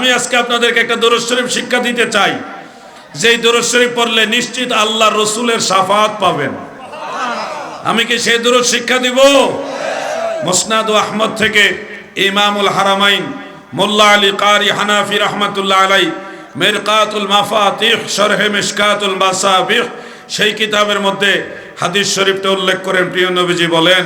আমি আজকে আপনাদেরকে একটা দরুদ শরীফ শিক্ষা দিতে চাই। যেই দরুদ শরীফ পড়লে নিশ্চিত আল্লাহ রসুলের সাফাত পাবেন। আমি কি সেই দরুদ শিক্ষা দিব? মুসনাদ আহমদ থেকে ইমামুল হারামাইন মোল্লা আলী কারি হানাফি রহমতুল্লাহ আলাই মিরকাতুল মাফাতিহ শরহে মিশকাতুল মাসাবিহ সেই কিতাবের মধ্যে হাদিস শরীফটা উল্লেখ করেন। প্রিয় নবীজি বলেন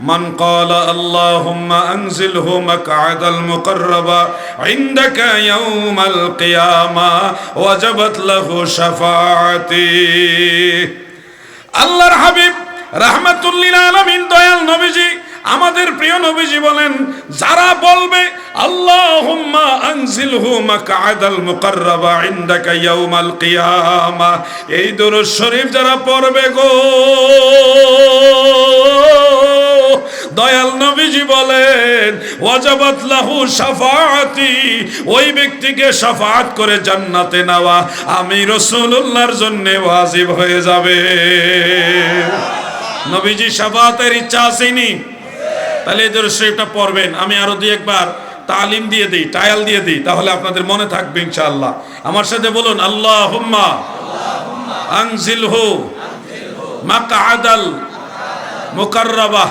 من قال اللهم أنزله مقعد المقربة عندك يوم القيامة وجبت له شفاعتي আল্লাহর হাবিব রাহমাতুল্লিল আলামিন দয়াল নবীজি আমাদের প্রিয় নবীজি বলেন যারা বলবে আল্লাহুম্মা আনজিলহু মাকআদাল মুকাররাবা ইনদাকা ইয়াউমাল কিয়ামা এই দরুদ শরীফ যারা পড়বে গো দয়াল নবীজি বলেন, ওয়াজাবাত লাহু শাফাআতি, ওই ব্যক্তিকে শাফাআত করে জান্নাতে নেওয়া আমি রাসূলুল্লাহর জন্য ওয়াজিব হয়ে যাবে। নবীজি শাফাআতের ইচ্ছা আসেনি তাহলে এই দরুদ শরীফটা পড়বেন, আমি আরও দুই একবার তালিম দিয়ে দিই টায়াল দিয়ে দিই, তাহলে আপনাদের মনে থাকবে ইনশাআল্লাহ। আমার সাথে বলুন, আল্লাহুম্মা আনজিলহু মাকআদাল মুকাররাবাহ।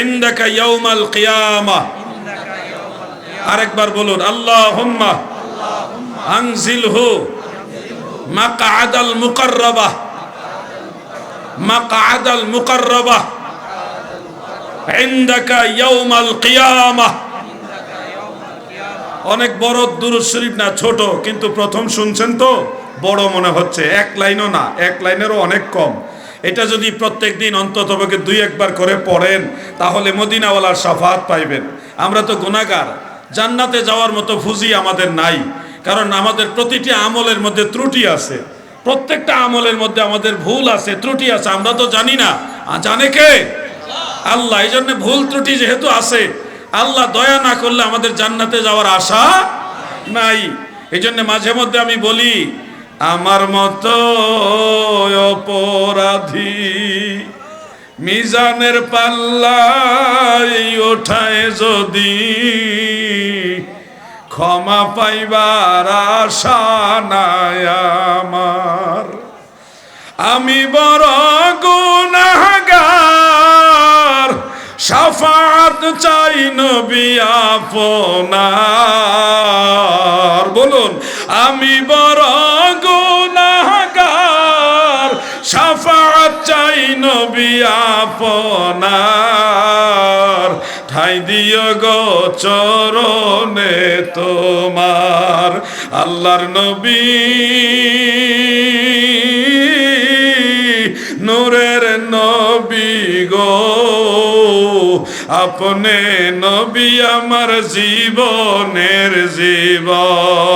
ইনদাকা ইয়াউমাল কিয়ামাহ আরেকবার বলুন, আল্লাহুম্মা আনজিলহু মাকআদাল মুকাররাবাহ মাকআদাল মুকাররাবাহ ইনদাকা ইয়াউমাল কিয়ামাহ অনেক বড় দুরুদ শরীফ না, ছোট, কিন্তু প্রথম শুনছেন তো? বড় মনে হচ্ছে, এক লাইনও না, এক লাইনেরও অনেক কম। এটা যদি প্রত্যেক দিন অন্তত দুই একবার করে পড়েন, তাহলে মদিনাওয়ালার সাফাত পাইবেন। আমরা তো গুণাগার জান্নাতে যাওয়ার মতো ফুজি আমাদের নাই, কারণ আমাদের প্রতিটি আমলের মধ্যে ত্রুটি আছে। প্রত্যেকটা আমলের মধ্যে আমাদের ভুল আছে, ত্রুটি আছে, আমরা তো জানি না। জানে কে? আল্লাহ এই জন্য ভুল ত্রুটি যেহেতু আছে, আল্লাহ দয়া না করলে আমাদের জান্নাতে যাওয়ার আশা নাই। এই জন্য মাঝে মধ্যে আমি বলি আমার মতো অপরাধী মিজানের পাল্লাই ওঠায় যদি ক্ষমা পাইবার আশা নাই আমার। আমি বড় গুনাহগার সাফাত চাই নবী আপনার। বলুন, আমি বড় চাই নবী আপনার। ঠাই দিও গো চরণে তোমার আল্লাহর নবী। নূরের নবী গো, আপনি নবী আমার জীবনের জীবন।